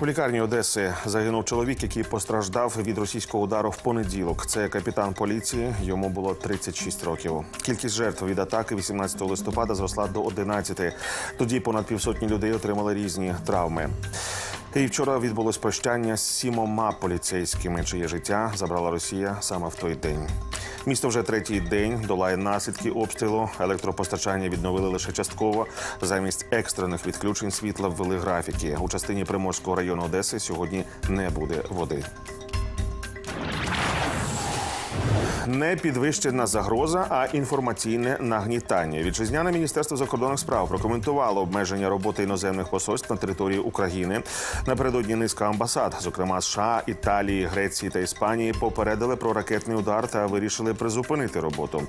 У лікарні Одеси загинув чоловік, який постраждав від російського удару в понеділок. Це капітан поліції. Йому було 36 років. Кількість жертв від атаки 18 листопада зросла до 11. Тоді понад півсотні людей отримали різні травми. І вчора відбулось прощання з сімома поліцейськими, чиє життя забрала Росія саме в той день. Місто вже третій день долає наслідки обстрілу. Електропостачання відновили лише частково. Замість екстрених відключень світла ввели графіки. У частині Приморського району Одеси сьогодні не буде води. Не підвищена загроза, а інформаційне нагнітання. Вітчизняне міністерство закордонних справ прокоментувало обмеження роботи іноземних посольств на території України. Напередодні низка амбасад, зокрема США, Італії, Греції та Іспанії, попередили про ракетний удар та вирішили призупинити роботу.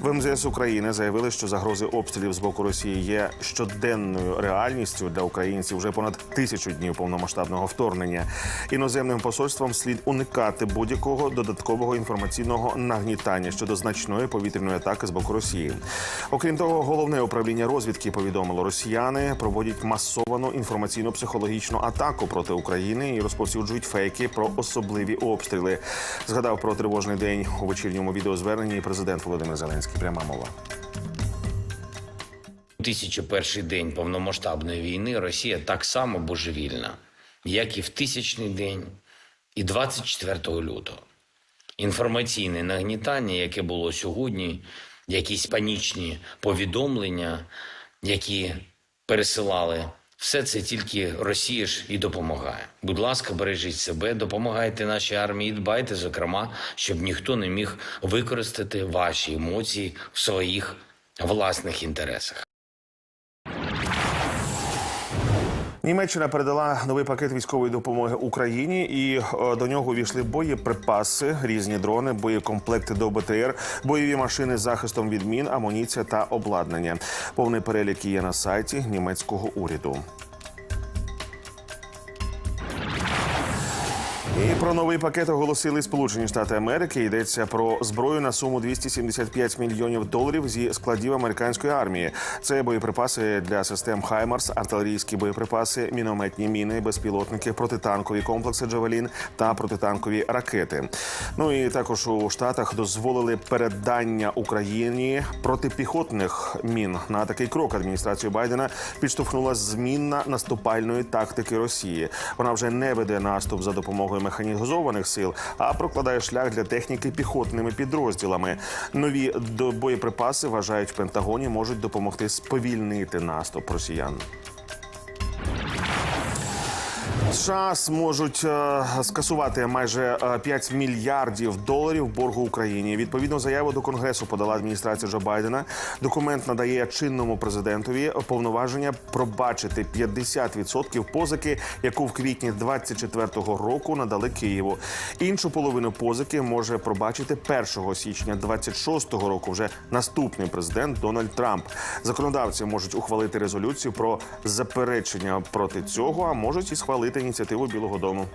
В МЗС України заявили, що загрози обстрілів з боку Росії є щоденною реальністю для українців вже понад тисячу днів повномасштабного вторгнення. Іноземним посольствам слід уникати будь-якого додаткового інформаційного нагнітання щодо значної повітряної атаки з боку Росії. Окрім того, головне управління розвідки повідомило, росіяни проводять масовану інформаційно-психологічну атаку проти України і розповсюджують фейки про особливі обстріли. Згадав про тривожний день у вечірньому відеозверненні президент Володимир Зеленський. Пряма мова. У 1001 день повномасштабної війни Росія так само божевільна, як і в тисячний день, і 24 лютого. Інформаційне нагнітання, яке було сьогодні, якісь панічні повідомлення, які пересилали, все це тільки Росія ж і допомагає. Будь ласка, бережіть себе, допомагайте нашій армії, дбайте, зокрема, щоб ніхто не міг використати ваші емоції в своїх власних інтересах. Німеччина передала новий пакет військової допомоги Україні, і е, до нього увійшли боєприпаси, різні дрони, боєкомплекти до БТР, бойові машини з захистом від мін, амуніція та обладнання. Повний перелік є на сайті німецького уряду. І про новий пакет оголосили Сполучені Штати Америки. Йдеться про зброю на суму 275 мільйонів доларів зі складів американської армії. Це боєприпаси для систем Хаймарс, артилерійські боєприпаси, мінометні міни, безпілотники, протитанкові комплекси Джавелін та протитанкові ракети. Ну і також у Штатах дозволили передання Україні протипіхотних мін. На такий крок адміністрацію Байдена підштовхнула змінна наступальної тактики Росії. Вона вже не веде наступ за допомогою механізованих сил, а прокладає шлях для техніки піхотними підрозділами. Нові боєприпаси вважають в Пентагоні можуть допомогти сповільнити наступ росіян. США зможуть е, скасувати майже е, 5 мільярдів доларів боргу Україні. Відповідну заяву до конгресу подала адміністрація Джо Байдена. Документ надає чинному президентові повноваження пробачити 50% позики, яку в квітні 24-го року надали Києву. Іншу половину позики може пробачити 1 січня 26-го року. Вже наступний президент Дональд Трамп. Законодавці можуть ухвалити резолюцію про заперечення проти цього, а можуть і схвалити ініціативу Білого Дому.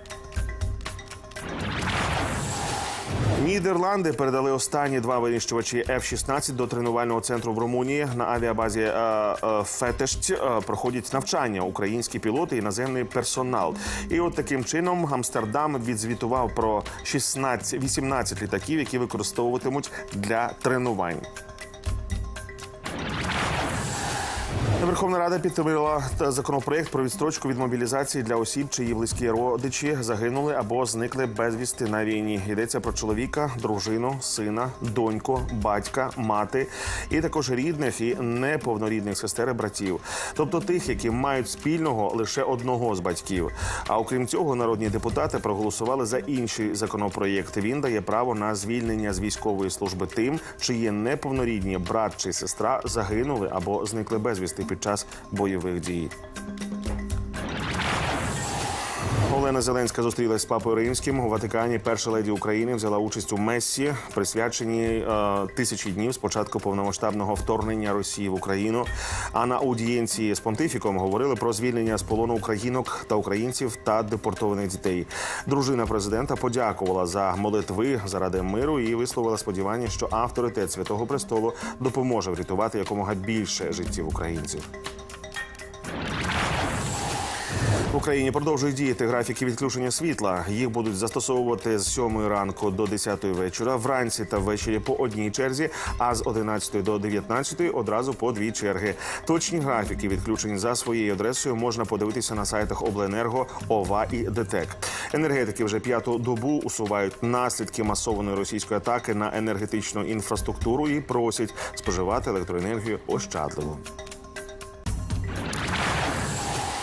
Нідерланди передали останні два винищувачі F-16 до тренувального центру в Румунії на авіабазі е, е, Фетешт проходять навчання українські пілоти і наземний персонал. І от таким чином Амстердам відзвітував про 16, 18 літаків, які використовуватимуть для тренувань. Верховна Рада підтримала законопроект про відстрочку від мобілізації для осіб, чиї близькі родичі загинули або зникли безвісти на війні. Йдеться про чоловіка, дружину, сина, доньку, батька, мати і також рідних і неповнорідних сестер і братів, тобто тих, які мають спільного лише одного з батьків. А окрім цього, народні депутати проголосували за інший законопроєкт. Він дає право на звільнення з військової служби тим, чиї неповнорідні брат чи сестра загинули або зникли безвісти під час бойових дій. Олена Зеленська зустрілась з папою римським у Ватикані. Перша леді України взяла участь у мессі, присвяченій е, тисячі днів з початку повномасштабного вторгнення Росії в Україну. А на аудієнції з понтифіком говорили про звільнення з полону українок та українців та депортованих дітей. Дружина президента подякувала за молитви заради миру і висловила сподівання, що авторитет святого престолу допоможе врятувати якомога більше життів українців. Україні продовжують діяти графіки відключення світла. Їх будуть застосовувати з 7 ранку до 10 вечора, вранці та ввечері по одній черзі, а з 11 до 19 одразу по дві черги. Точні графіки відключень за своєю адресою можна подивитися на сайтах Обленерго, ОВА і ДТЕК. Енергетики вже п'яту добу усувають наслідки масованої російської атаки на енергетичну інфраструктуру і просять споживати електроенергію ощадливо.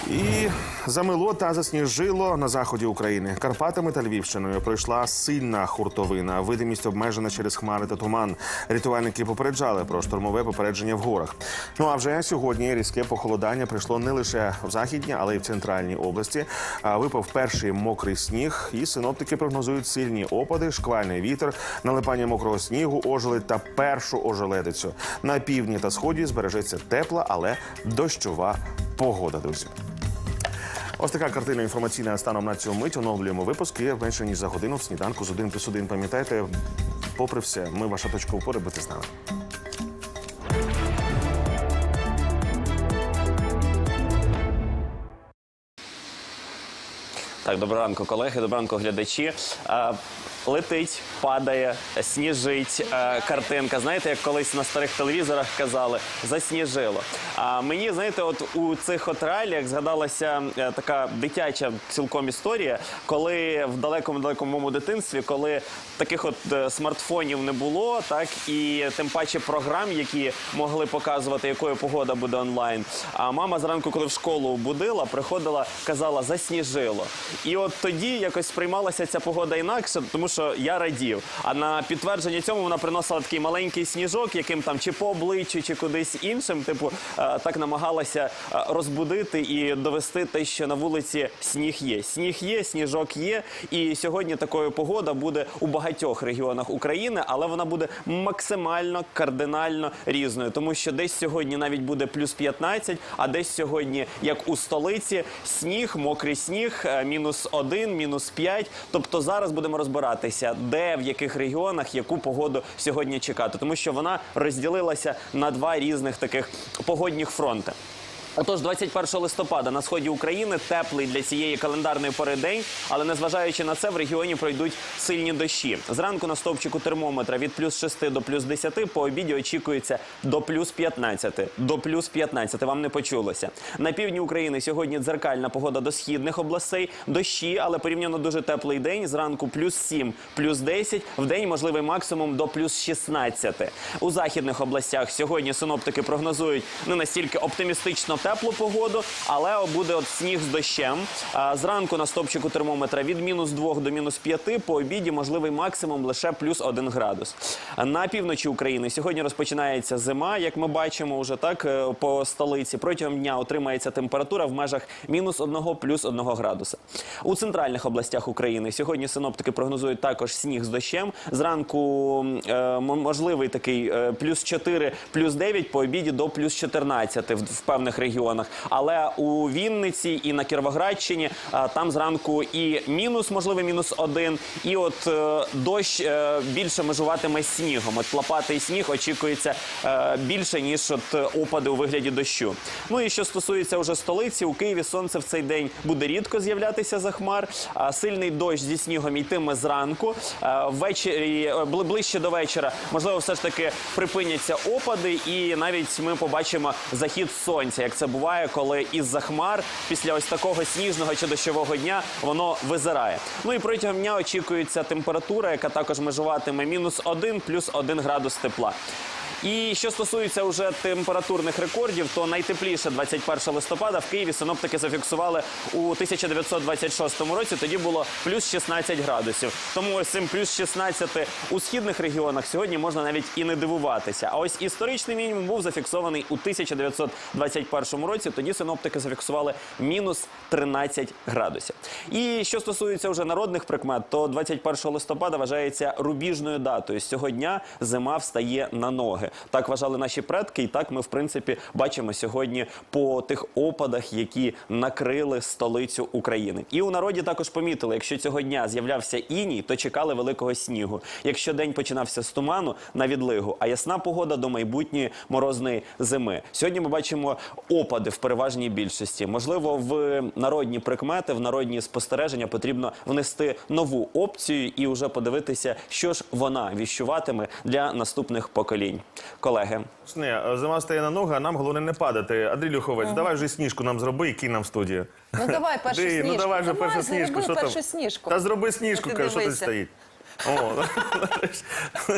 І замило та засніжило на заході України. Карпатами та Львівщиною пройшла сильна хуртовина. Видимість обмежена через хмари та туман. Рятувальники попереджали про штормове попередження в горах. Ну а вже сьогодні різке похолодання прийшло не лише в західній, але й в центральній області. Випав перший мокрий сніг, і синоптики прогнозують сильні опади, шквальний вітер, налипання мокрого снігу, ожеледь та першу ожеледицю. На півдні та сході збережеться тепла, але дощова погода, друзі. Ось така картина інформаційна станом на цю мить. Оновлюємо випуски менше ніж за годину в сніданку з 1 плюс 1. Пам'ятайте, попри все, ми ваша точка опори, бути з нами. Так, доброго ранку, колеги, доброго глядачі. Летить, падає, сніжить е, картинка. Знаєте, як колись на старих телевізорах казали, засніжило. А мені, знаєте, от у цих от реаліях згадалася е, така дитяча цілком історія, коли в далекому далекому моєму дитинстві, коли таких от е, смартфонів не було, так і тим паче програм, які могли показувати, якою погода буде онлайн. А мама зранку, коли в школу будила, приходила, казала засніжило. І от тоді якось сприймалася ця погода інакше, тому що я радів. А на підтвердження цьому вона приносила такий маленький сніжок, яким там чи по обличчю, чи кудись іншим, типу, е, так намагалася е, розбудити і довести те, що на вулиці сніг є. Сніг є, сніжок є. І сьогодні такою погода буде у багатьох регіонах України, але вона буде максимально кардинально різною, тому що десь сьогодні навіть буде плюс 15, а десь сьогодні, як у столиці, сніг, мокрий сніг, е, мінус 1, мінус 5. Тобто зараз будемо розбиратися, де в яких регіонах яку погоду сьогодні чекати, тому що вона розділилася на два різних таких погодних фронти. Отож, 21 листопада на сході України теплий для цієї календарної пори день, але незважаючи на це, в регіоні пройдуть сильні дощі. Зранку на стовпчику термометра від плюс 6 до плюс 10, по обіді очікується до плюс 15. До плюс 15, вам не почулося. На півдні України сьогодні дзеркальна погода до східних областей, дощі, але порівняно дуже теплий день. Зранку плюс 7, плюс 10, в день можливий максимум до плюс 16. У західних областях сьогодні синоптики прогнозують не настільки оптимістично теплу погоду, але буде от сніг з дощем. Зранку на стопчику термометра від мінус 2 до мінус 5, по обіді можливий максимум лише плюс 1 градус. На півночі України сьогодні розпочинається зима, як ми бачимо, уже так е, по столиці. Протягом дня отримається температура в межах мінус 1 плюс 1 градуса. У центральних областях України сьогодні синоптики прогнозують також сніг з дощем. Зранку е, можливий такий е, плюс 4, плюс 9, по обіді до плюс 14 в, в певних регіонах. Але у Вінниці і на Кіровоградщині е, там зранку і мінус, можливий мінус 1, і от е, дощ е, більше межуватиме снігом. От лопатий сніг очікується більше, ніж от опади у вигляді дощу. Ну і що стосується уже столиці, у Києві сонце в цей день буде рідко з'являтися за хмар. Сильний дощ зі снігом йтиме зранку. Ввечері ближче до вечора, можливо, все ж таки припиняться опади, і навіть ми побачимо захід сонця, як це буває, коли із-за хмар після ось такого сніжного чи дощового дня воно визирає. Ну і протягом дня очікується температура, яка також межуватиме мінус 1 плюс 1 градус тепла. І що стосується уже температурних рекордів, то найтепліше 21 листопада в Києві синоптики зафіксували у 1926 році. Тоді було плюс 16 градусів. Тому ось цим плюс 16 у східних регіонах сьогодні можна навіть і не дивуватися. А ось історичний мінімум був зафіксований у 1921 році. Тоді синоптики зафіксували мінус 13 градусів. І що стосується вже народних прикмет, то 21 листопада вважається рубіжною датою. З цього дня зима встає на ноги. Перемоги. Так вважали наші предки, і так ми, в принципі, бачимо сьогодні по тих опадах, які накрили столицю України. І у народі також помітили, якщо цього дня з'являвся іній, то чекали великого снігу. Якщо день починався з туману на відлигу, а ясна погода до майбутньої морозної зими. Сьогодні ми бачимо опади в переважній більшості. Можливо, в народні прикмети, в народні спостереження потрібно внести нову опцію і вже подивитися, що ж вона віщуватиме для наступних поколінь. Колеги, Не, зима стає на ноги, а нам головне не падати. Андрій Люховець, давай вже сніжку нам зроби і кинь нам в студію. Ну давай першу Ди, сніжку. ну давай вже першу зроби сніжку. Що першу там? сніжку. Та зроби сніжку, Ти каже, що тут дивися. стоїть. О,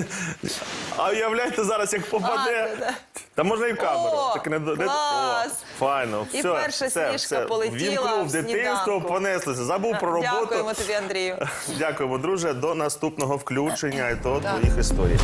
а уявляйте зараз, як попаде. А, да. Та можна і в камеру. О, Так не, не, клас. О, файно. І все, перша все, сніжка все. полетіла Ввімкнув в дитинство, сніданку. понеслося. Забув про роботу. Дякуємо тобі, Андрію. Дякуємо, друже. До наступного включення і то твоїх історій.